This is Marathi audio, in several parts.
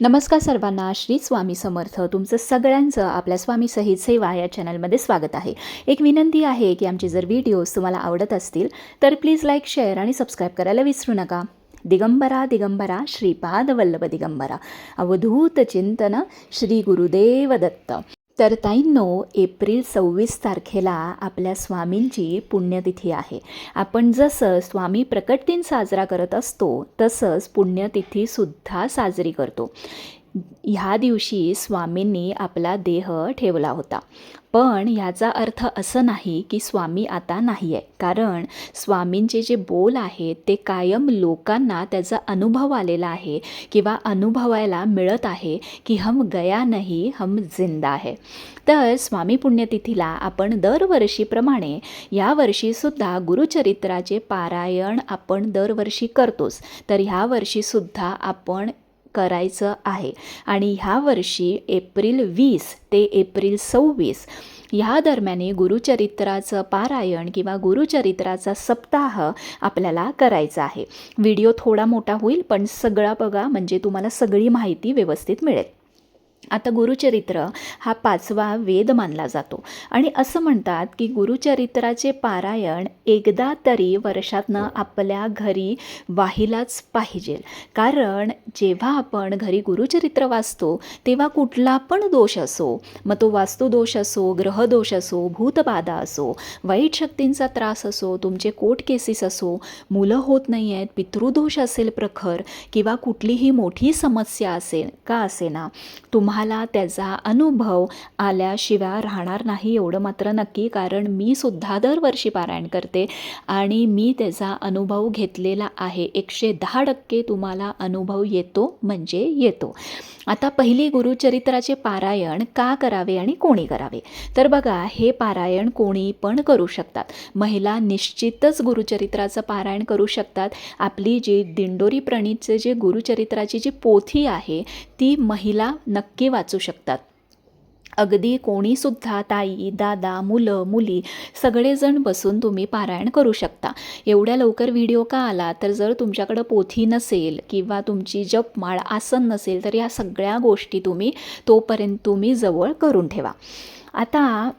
नमस्कार सर्वांना श्री स्वामी समर्थ. तुमचं सगळ्यांचं आपल्या स्वामी सहित सेवा या चॅनलमध्ये स्वागत आहे. एक विनंती आहे की आमचे जर व्हिडिओज तुम्हाला आवडत असतील तर प्लीज लाईक शेअर आणि सबस्क्राईब करायला विसरू नका. दिगंबरा दिगंबरा श्रीपाद वल्लभ दिगंबरा. अवधूत चिंतन श्री गुरुदेव दत्त. तर ताईंनो एप्रिल सव्वीस तारखेला आपल्या स्वामींची पुण्यतिथी आहे. आपण जसं स्वामी प्रकट दिन साजरा करत असतो तसंच पुण्यतिथीसुद्धा साजरी करतो. ह्या दिवशी स्वामींनी आपला देह ठेवला होता. पण ह्याचा अर्थ असं नाही की स्वामी आता नाही आहे कारण स्वामींचे जे बोल आहेत ते कायम लोकांना त्याचा अनुभव आलेला आहे किंवा अनुभवायला मिळत आहे की हम गया नाही हम जिंदा आहे तर स्वामी पुण्यतिथीला आपण दरवर्षीप्रमाणे यावर्षीसुद्धा गुरुचरित्राचे पारायण आपण दरवर्षी करतोच. तर ह्या वर्षीसुद्धा आपण करायचं आहे. आणि ह्या वर्षी एप्रिल वीस ते एप्रिल सव्वीस ह्या दरम्याने गुरुचरित्राचं पारायण किंवा गुरुचरित्राचा सप्ताह आपल्याला करायचा आहे. व्हिडिओ थोडा मोठा होईल पण सगळा बघा म्हणजे तुम्हाला सगळी माहिती व्यवस्थित मिळेल. आता गुरुचरित्र हा पाचवा वेद मानला जातो. आणि असं म्हणतात की गुरुचरित्राचे पारायण एकदा तरी वर्षातनं आपल्या घरी वाहिलाच पाहिजे. कारण जेव्हा आपण घरी गुरुचरित्र वाचतो तेव्हा कुठला पण दोष असो मग तो वास्तुदोष असो ग्रहदोष असो भूतबाधा असो वाईट शक्तींचा त्रास असो तुमचे कोर्ट केसेस असो मुलं होत नाही आहेत पितृदोष असेल प्रखर किंवा कुठलीही मोठी समस्या असेल का असेना तुम्हाला त्याचा अनुभव आल्याशिवाय राहणार नाही एवढं मात्र नक्की कारण मी सुद्धा दरवर्षी पारायण करते आणि मी त्याचा अनुभव घेतलेला आहे. एकशे दहा टक्के तुम्हाला अनुभव येतो म्हणजे येतो. आता पहिली गुरुचरित्राचे पारायण का करावे आणि कोणी करावे? तर बघा हे पारायण कोणी पण करू शकतात. महिला निश्चितच गुरुचरित्राचं पारायण करू शकतात. आपली जी दिंडोरी प्रणीतचे जे गुरुचरित्राची जी पोथी आहे ती महिला नक्की वाचू शकतात. अगदी कोणीसुद्धा ताई दादा मुलं मुली सगळेजण बसून तुम्ही पारायण करू शकता. एवढ्या लवकर व्हिडिओ का आला? तर जर तुमच्याकडं पोथी नसेल किंवा तुमची जपमाळ आसन नसेल तर या सगळ्या गोष्टी तुम्ही तोपर्यंत तुम्ही जवळ करून ठेवा. आता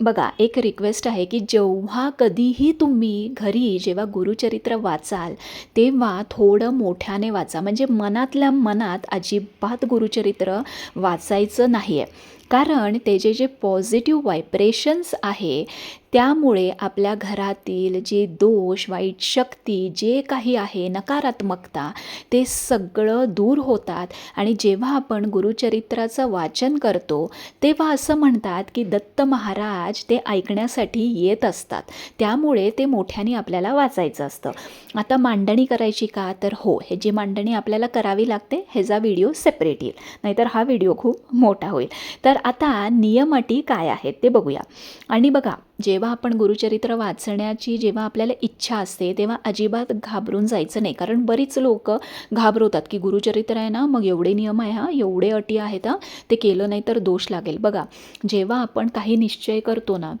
बघा एक रिक्वेस्ट आहे की जेव्हा कधीही तुम्ही घरी जेव्हा गुरुचरित्र वाचाल तेव्हा थोडं मोठ्याने वाचा. म्हणजे मनातल्या मनात अजिबात गुरुचरित्र वाचायचं नाही आहे कारण त्याचे जे पॉझिटिव्ह व्हायब्रेशन्स आहे त्यामुळे आपल्या घरातील जे दोष वाईट शक्ती जे काही आहे नकारात्मकता ते सगळं दूर होतात. आणि जेव्हा आपण गुरुचरित्राचं वाचन करतो तेव्हा असं म्हणतात की दत्त महाराज ते ऐकण्यासाठी येत असतात. त्यामुळे ते मोठ्याने आपल्याला वाचायचं असतं. आता मांडणी करायची का? तर हो हे जी मांडणी आपल्याला करावी लागते ह्याचा व्हिडिओ सेपरेट येईल. नाहीतर हा व्हिडिओ खूप मोठा होईल. तर आता नियम अटी काय आहेत ते बघूया. आणि बघा जेव्हा आपण गुरुचरित्र वाचण्याची जेव्हा आपल्याला इच्छा असते तेव्हा अजिबात घाबरून जायचं नाही. कारण बरीच लोक घाबरवतात की गुरुचरित्र आहे ना मग एवढे नियम आहे हा एवढे अटी आहेत हा ते केलं नाही तर दोष लागेल. बघा जेव्हा आपण काही निश्चय करतो ना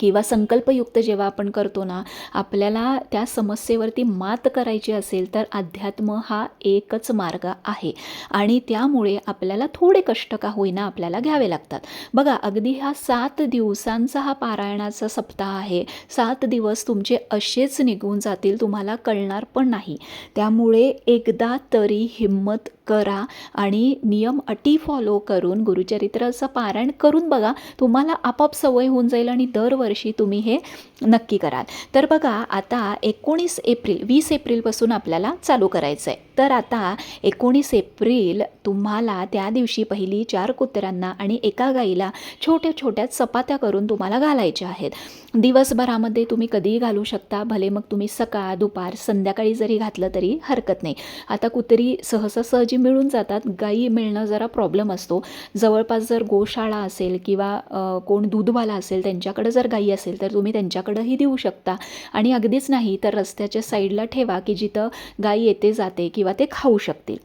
किंवा संकल्पयुक्त जेव्हा आपण करतो ना आपल्याला त्या समस्येवरती मात करायची असेल तर अध्यात्म हा एकच मार्ग आहे. आणि त्यामुळे आपल्याला थोडे कष्ट का होईना आपल्याला घ्यावे लागतात. बघा अगदी हा सात दिवसांचा हा पारायणाचा सप्ताह आहे. सात दिवस तुमचे असेच निघून जातील तुम्हाला कळणार पण नाही. त्यामुळे एकदा तरी हिंमत करा आणि नियम अटी फॉलो करून गुरुचरित्राचं पारायण करून बघा तुम्हाला आपाप सवय होऊन जाईल आणि दरवर्षी तुम्ही हे नक्की कराल. तर बघा आता एकोणीस एप्रिल वीस एप्रिलपासून आपल्याला चालू करायचं आहे तर आता एकोणीस एप्रिल तुम्हाला त्या दिवशी पहिली चार कुत्र्यांना आणि एका गाईला छोट्या छोट्या चपात्या करून तुम्हाला घालायच्या आहेत. दिवसभरामध्ये तुम्ही कधीही घालू शकता भले मग तुम्ही सकाळ दुपार संध्याकाळी जरी घातलं तरी हरकत नाही. आता कुत्री सहसा सहजी मिळून जातात गाई मिळणं जरा प्रॉब्लेम असतो. जवळपास जर गोशाळा असेल किंवा कोण दूधवाला असेल त्यांच्याकडं जर गाई असेल तर तुम्ही त्यांच्याकडंही देऊ शकता. आणि अगदीच नाही तर रस्त्याच्या साईडला ठेवा की जिथं गाई येते जाते किंवा किंवा ते खाऊ शकतील.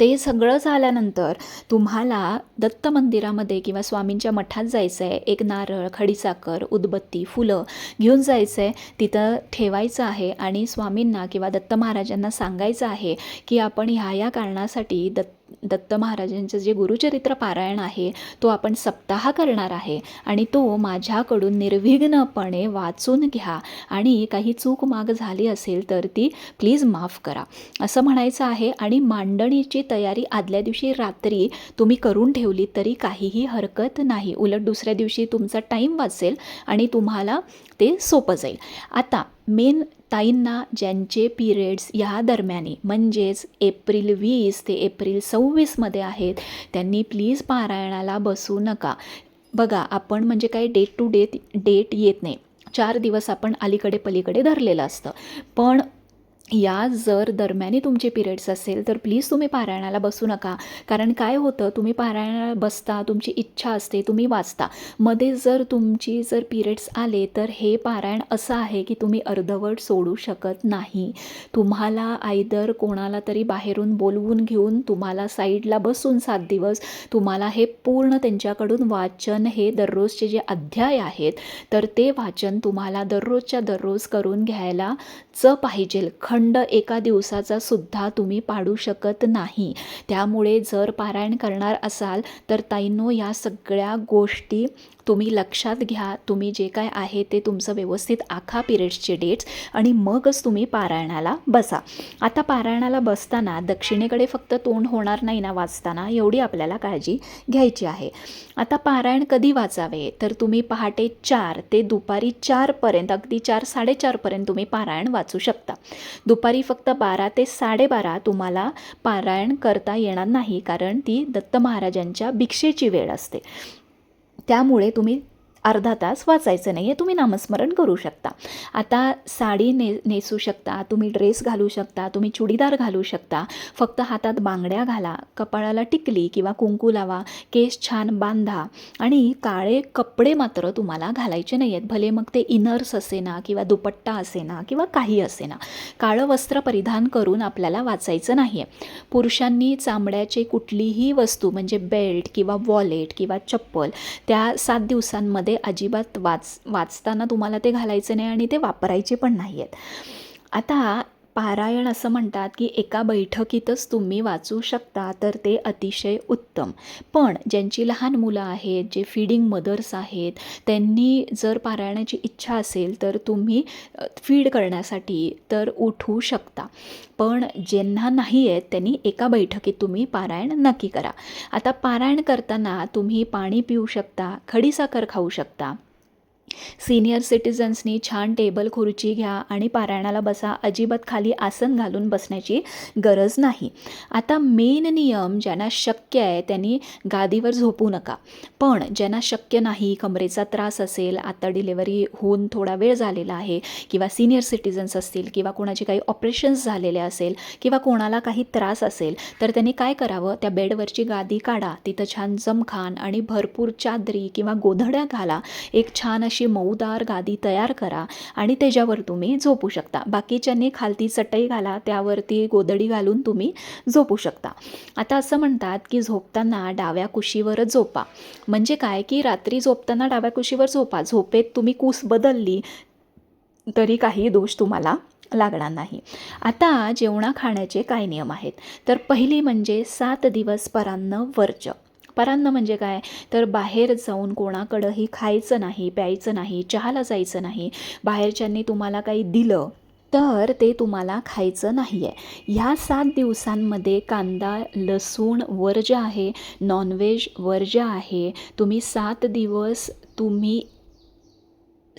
ते सगळं झाल्यानंतर तुम्हाला दत्त मंदिरामध्ये किंवा स्वामींच्या मठात जायचं आहे एक नारळ खडीसाखर उदबत्ती फुलं घेऊन जायचं आहे तिथं ठेवायचं आहे आणि स्वामींना किंवा दत्त महाराजांना सांगायचं आहे की आपण ह्या या कारणासाठी दत्त दत्त महाराजांचं जे गुरुचरित्र पारायण आहे तो आपण सप्ताह करणार आहे आणि तो माझ्याकडून निर्विघ्नपणे वाचून घ्या. आणि काही चूक माग झाली असेल तर ती प्लीज माफ करा. असं म्हणायचं आहे आणि मांडणीची तयारी आदल्या दिवशी रात्री तुम्ही करून ठेवली तरी काहीही हरकत नाही. उलट दुसऱ्या दिवशी तुमचा टाईम वाचेल आणि तुम्हाला ते सोपं जाईल. आता मेन ताईंना ज्यांचे पिरियड्स ह्या दरम्यानी म्हणजेच एप्रिल वीस ते एप्रिल सव्वीसमध्ये आहेत त्यांनी प्लीज पारायणाला बसू नका. बघा आपण म्हणजे काय डेट टू डेट डेट येत नाही. चार दिवस आपण अलीकडे पलीकडे धरलेलं असतं. पण या जर दरम्यानी तुमचे पिरियड्स असेल तर प्लीज तुम्ही पारायणाला बसू नका. कारण काय होतं तुम्ही पारायणाला बसता तुमची इच्छा असते तुम्ही वाचता. मध्ये जर तुमची जर पिरियड्स आले तर हे पारायण असं आहे की तुम्ही अर्धवट सोडू शकत नाही. तुम्हाला आयदर कोणाला तरी बाहेरून बोलवून घेऊन तुम्हाला साईडला बसून सात दिवस तुम्हाला हे पूर्ण त्यांच्याकडून वाचन हे दररोजचे जे अध्याय आहेत तर ते वाचन तुम्हाला दररोजच्या दररोज करून घ्यायला च पाहिजे खंड एका दिवसाचा सुद्धा तुम्ही पाडू शकत नाही. त्यामुळे जर पारायण करणार असाल तर ताईंनो या सगळ्या गोष्टी तुम्ही लक्षात घ्या तुम्ही जे काय आहे ते तुमचं व्यवस्थित आखा पिरियड्सचे डेट्स आणि मगच तुम्ही पारायणाला बसा. आता पारायणाला बसताना दक्षिणेकडे फक्त तोंड होणार नाही ना वाचताना एवढी आपल्याला काळजी घ्यायची आहे. आता पारायण कधी वाचावे? तर तुम्ही पहाटे चार ते दुपारी चारपर्यंत अगदी चार साडेचारपर्यंत तुम्ही पारायण वाचू शकता. दुपारी फक्त बारा ते साडेबारा तुम्हाला पारायण करता येणार नाही कारण ती दत्त महाराजांच्या भिक्षेची वेळ असते. त्यामुळे तुम्ही अर्धा तास वाचायचं नाही आहे तुम्ही नामस्मरण करू शकता. आता साडी ने नेसू शकता तुम्ही ड्रेस घालू शकता तुम्ही चुडीदार घालू शकता. फक्त हातात बांगड्या घाला कपाळाला टिकली किंवा कुंकू लावा केस छान बांधा आणि काळे कपडे मात्र तुम्हाला घालायचे नाही आहेत भले मग ते इनर्स असेना किंवा दुपट्टा असेना किंवा काही असेना. काळं वस्त्र परिधान करून आपल्याला वाचायचं नाही आहे पुरुषांनी चामड्याचे कुठलीही वस्तू म्हणजे बेल्ट किंवा वॉलेट किंवा चप्पल त्या सात दिवसांमध्ये अजिबात वाच वाचताना तुम्हाला ते घालायचे नाही आणि ते वापरायचे पण नाही आहेत आता पारायण असं म्हणतात की एका बैठकीतच तुम्ही वाचू शकता तर ते अतिशय उत्तम. पण ज्यांची लहान मुलं आहेत जे फीडिंग मदर्स आहेत त्यांनी जर पारायणाची इच्छा असेल तर तुम्ही फीड करण्यासाठी तर उठू शकता. पण ज्यांना नाही आहेत त्यांनी एका बैठकीत तुम्ही पारायण नक्की करा. आता पारायण करताना तुम्ही पाणी पिऊ शकता खडीसाखर खाऊ शकता. सिनियर सिटिझन्सनी छान टेबल खुर्ची घ्या आणि पारायणाला बसा. अजिबात खाली आसन घालून बसण्याची गरज नाही. आता मेन नियम ज्यांना शक्य आहे त्यांनी गादीवर झोपू नका. पण ज्यांना शक्य नाही कमरेचा त्रास असेल आता डिलेवरी होऊन थोडा वेळ झालेला आहे किंवा सिनियर सिटिझन्स असतील किंवा कोणाचे काही ऑपरेशन्स झालेले असेल किंवा कोणाला काही त्रास असेल तर त्यांनी काय करावं? त्या बेडवरची गादी काढा. तिथं छान जमखान आणि भरपूर चादरी किंवा गोधड्या घाला. एक छान अशी मऊदार गादी तयार करा आणि त्याच्यावर तुम्ही झोपू शकता. बाकीच्यांनी खालती चटई घाला त्यावरती गोदडी घालून तुम्ही झोपू शकता. आता असं म्हणतात की झोपताना डाव्या कुशीवरच झोपा. म्हणजे काय? की रात्री झोपताना डाव्या कुशीवर झोपा. झोपेत तुम्ही कूस बदलली तरी काही दोष तुम्हाला लागणार नाही. आता जेवणा खाण्याचे काय नियम आहेत. तर पहिली म्हणजे सात दिवस परान्न वर्ज परान्न म्हणजे काय? तर बाहेर जाऊन कोणाकडंही खायचं नाही प्यायचं नाही चहाला जायचं नाही बाहेरच्यांनी तुम्हाला काही दिलं तर ते तुम्हाला खायचं नाही आहे ह्या सात दिवसांमध्ये कांदा लसूण वर्ज आहे नॉनव्हेज वर्ज आहे तुम्ही सात दिवस तुम्ही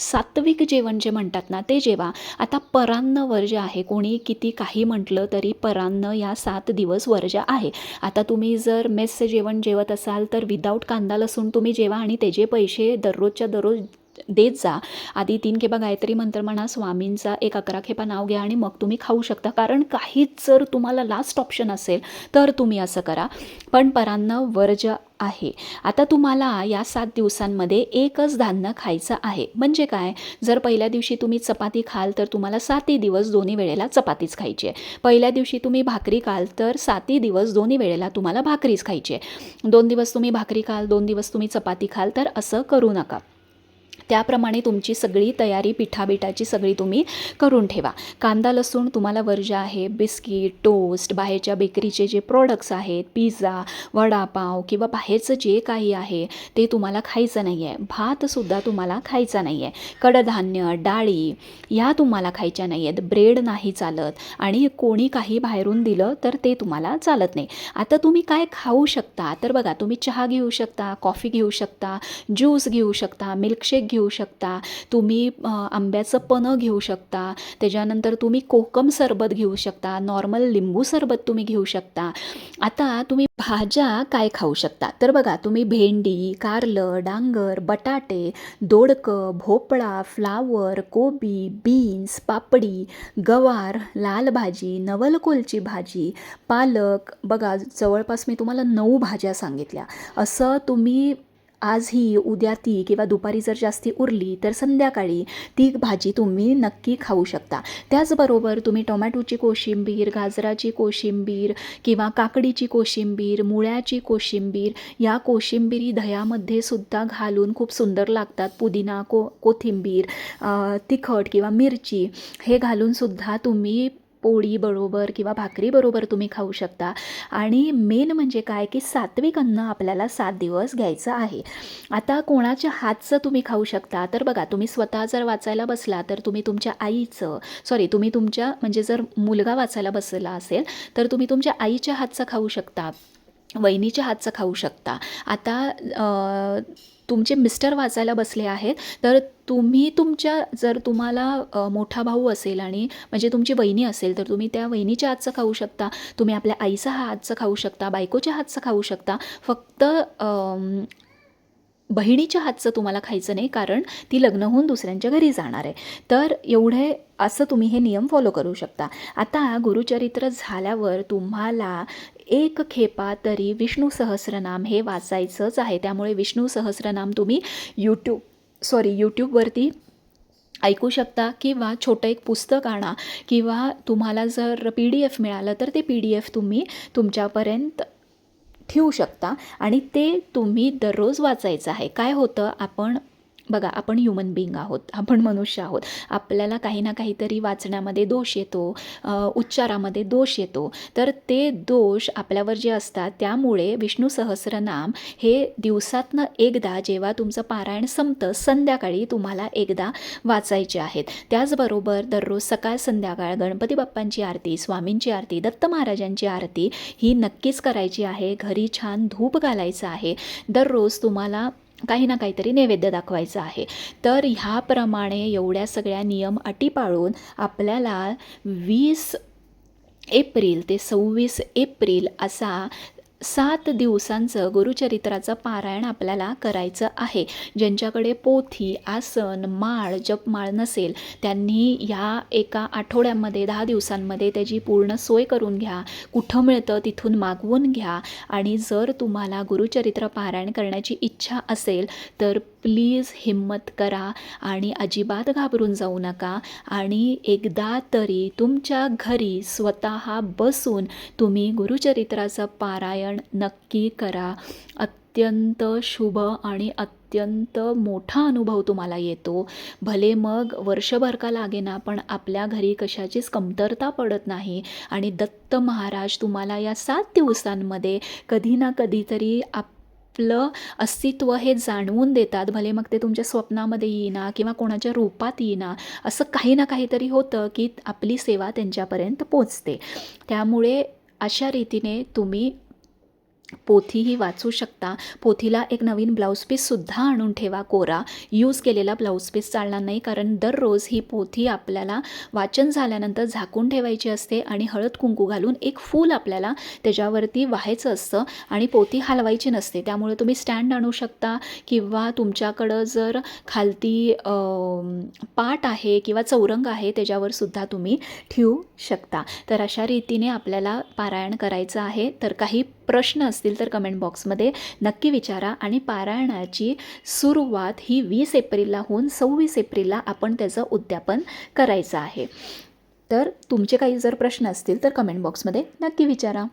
सात्विक जेवण जे म्हणतात ना ते जेवा. आता परान्न वर्ज आहे कोणी किती काही म्हटलं तरी परान्न या सात दिवस वर्ज आहे. आता तुम्ही जर मेसचं जेवण जेवत असाल तर विदाऊट कांदा लसूण तुम्ही जेवा आणि त्याचे पैसे दररोजच्या दररोज देत जा. आधी तीन खेपा गायत्री मंत्र म्हणा स्वामींचा एक अकरा खेपा नाव घ्या आणि मग तुम्ही खाऊ शकता. कारण काहीच जर तुम्हाला लास्ट ऑप्शन असेल तर तुम्ही असं करा. पण परांना वर्ज आहे. आता तुम्हाला या सात दिवसांमध्ये एकच धान्य खायचं आहे. म्हणजे काय? जर पहिल्या दिवशी तुम्ही चपाती खाल तर तुम्हाला सातही दिवस दोन्ही वेळेला चपातीच खायची आहे. पहिल्या दिवशी तुम्ही भाकरी खाल तर सातही दिवस दोन्ही वेळेला तुम्हाला भाकरीच खायची आहे. दोन दिवस तुम्ही भाकरी खाल दोन दिवस तुम्ही चपाती खाल तर असं करू नका. त्याप्रमाणे तुमची सगळी तयारी पिठाबिठाची सगळी तुम्ही करून ठेवा. कांदा लसूण तुम्हाला वर्ज आहे बिस्किट टोस्ट बाहेरच्या बेकरीचे जे प्रोडक्ट्स आहेत पिझ्झा वडापाव किंवा बाहेरचं जे काही आहे ते तुम्हाला खायचं नाही आहे. भातसुद्धा तुम्हाला खायचा नाही आहे. कडधान्य डाळी ह्या तुम्हाला खायच्या नाही आहेत. ब्रेड नाही चालत आणि कोणी काही बाहेरून दिलं तर ते तुम्हाला चालत नाही. आता तुम्ही काय खाऊ शकता? तर बघा तुम्ही चहा घेऊ शकता कॉफी घेऊ शकता ज्यूस घेऊ शकता मिल्कशेक घेऊ घेऊ शकता तुम्ही आंब्याचं पनं घेऊ शकता त्याच्यानंतर तुम्ही कोकम सरबत घेऊ शकता नॉर्मल लिंबू सरबत तुम्ही घेऊ शकता. आता तुम्ही भाज्या काय खाऊ शकता? तर बघा तुम्ही भेंडी कारलं डांगर बटाटे दोडकं भोपळा फ्लावर कोबी बीन्स पापडी गवार लाल भाजी नवलकोलची भाजी पालक. बघा जवळपास मी तुम्हाला नऊ भाज्या सांगितल्या. असं तुम्ही आज ही उद्या ती किंवा दुपारी जर जास्ती उरली तर संध्याकाळी ती भाजी तुम्ही नक्की खाऊ शकता. त्याचबरोबर तुम्ही टोमॅटोची कोशिंबीर गाजराची कोशिंबीर किंवा काकडीची कोशिंबीर मुळ्याची कोशिंबीर या कोशिंबिरी दह्यामध्ये सुद्धा घालून खूप सुंदर लागतात. पुदिना को कोथिंबीर तिखट किंवा मिरची हे घालून सुद्धा तुम्ही पोळी बरोबर किंवा भाकरी बरोबर तुम्ही खाऊ शकता. आणि मेन म्हणजे काय की सात्विक अन्न आपल्याला सात दिवस घ्यायचं आहे. आता कोणाच्या हातचं तुम्ही खाऊ शकता? तर बघा तुम्ही स्वतः जर वाचायला बसला तर तुम्ही तुमच्या आईचं सॉरी तुम्ही तुमच्या म्हणजे जर मुलगा वाचायला बसला असेल तर तुम्ही तुमच्या आईच्या हातचं खाऊ शकता. वहिनीच्या हातचं खाऊ शकता. आता तुमचे मिस्टर वाचायला बसले आहेत तर तुम्ही तुमच्या जर तुम्हाला मोठा भाऊ असेल आणि म्हणजे तुमची वहिनी असेल तर तुम्ही त्या वहिनीच्या हातचं खाऊ शकता. तुम्ही आपल्या आईचा हातचं खाऊ शकता बायकोच्या हातचं खाऊ शकता. फक्त बहिणीच्या हातचं तुम्हाला खायचं नाही कारण ती लग्न होऊन दुसऱ्यांच्या घरी जाणार आहे. तर एवढे असं तुम्ही हे नियम फॉलो करू शकता. आता गुरुचरित्र झाल्यावर तुम्हाला एक खेपा तरी विष्णू सहस्रनाम हे वाचायचंच आहे. त्यामुळे विष्णू सहस्रनाम तुम्ही यूट्यूब सॉरी यूट्यूबवरती ऐकू शकता किंवा छोटं एक पुस्तक आणा किंवा तुम्हाला जर पी डी एफ मिळालं तर ते पी डी एफ तुम्ही तुमच्यापर्यंत ठेवू शकता. आणि ते तुम्ही दररोज वाचायचं आहे. काय होतं? आपण बघा आपण ह्युमन बिईंग आहोत आपण मनुष्य आहोत. आपल्याला काही ना काहीतरी वाचण्यामध्ये दोष येतो उच्चारामध्ये दोष येतो. तर ते दोष आपल्यावर जे असतात त्यामुळे विष्णू सहस्रनाम हे दिवसातनं एकदा जेव्हा तुमचं पारायण संपतं संध्याकाळी तुम्हाला एकदा वाचायचे आहेत. त्याचबरोबर दररोज सकाळ संध्याकाळ गणपती बाप्पांची आरती स्वामींची आरती दत्त महाराजांची आरती ही नक्कीच करायची आहे. घरी छान धूप घालायचं आहे. दररोज तुम्हाला काही ना काहीतरी नैवेद्य दाखवायचं आहे. तर ह्याप्रमाणे एवढ्या सगळ्या नियम अटी पाळून आपल्याला वीस एप्रिल ते सव्वीस एप्रिल असा सात दिवसांचं गुरुचरित्राचं पारायण आपल्याला करायचं आहे. ज्यांच्याकडे पोथी आसन माळ जपमाळ नसेल त्यांनी ह्या एका आठवड्यामध्ये दहा दिवसांमध्ये त्याची पूर्ण सोय करून घ्या. कुठं मिळतं तिथून मागवून घ्या. आणि जर तुम्हाला गुरुचरित्र पारायण करण्याची इच्छा असेल तर प्लीज हिम्मत करा आणि अजिबात घाबरून जाऊ नका. आणि एकदा तरी तुमच्या घरी स्वतः बसून तुम्ही गुरुचरित्राचं पारायण नक्की करा. अत्यंत शुभ आणि अत्यंत मोठा अनुभव तुम्हाला येतो. भले मग वर्षभर का लागेना पण आपल्या घरी कशाचीच कमतरता पडत नाही आणि दत्त महाराज तुम्हाला या सात दिवसांमध्ये कधी ना कधीतरी आप आपलं अस्तित्व हे जाणवून देतात. भले मग ते तुमच्या स्वप्नामध्ये येईना किंवा कोणाच्या रूपात येईना. असं काही ना काहीतरी होतं की आपली सेवा त्यांच्यापर्यंत पोचते. त्यामुळे अशा रीतीने तुम्ही पोथीही वाचू शकता. पोथीला एक नवीन ब्लाऊज पीससुद्धा आणून ठेवा कोरा. यूज केलेला ब्लाऊज पीस चालणार नाही कारण दररोज ही पोथी आपल्याला वाचन झाल्यानंतर झाकून ठेवायची असते आणि हळद कुंकू घालून एक फूल आपल्याला त्याच्यावरती व्हायचं असतं आणि पोथी हलवायची नसते. त्यामुळे तुम्ही स्टँड आणू शकता किंवा तुमच्याकडं जर खालती पाट आहे किंवा चौरंग आहे त्याच्यावर सुद्धा तुम्ही ठेवू शकता. तर अशा रीतीने आपल्याला पारायण करायचं आहे. तर काही प्रश्न असतील तर कमेंट बॉक्समध्ये नक्की विचारा आणि पारायणाची सुरुवात ही वीस एप्रिलला होऊन सव्वीस एप्रिलला आपण त्याचं उद्यापन करायचं आहे. तर तुमचे काही जर प्रश्न असतील तर कमेंट बॉक्समध्ये नक्की विचारा.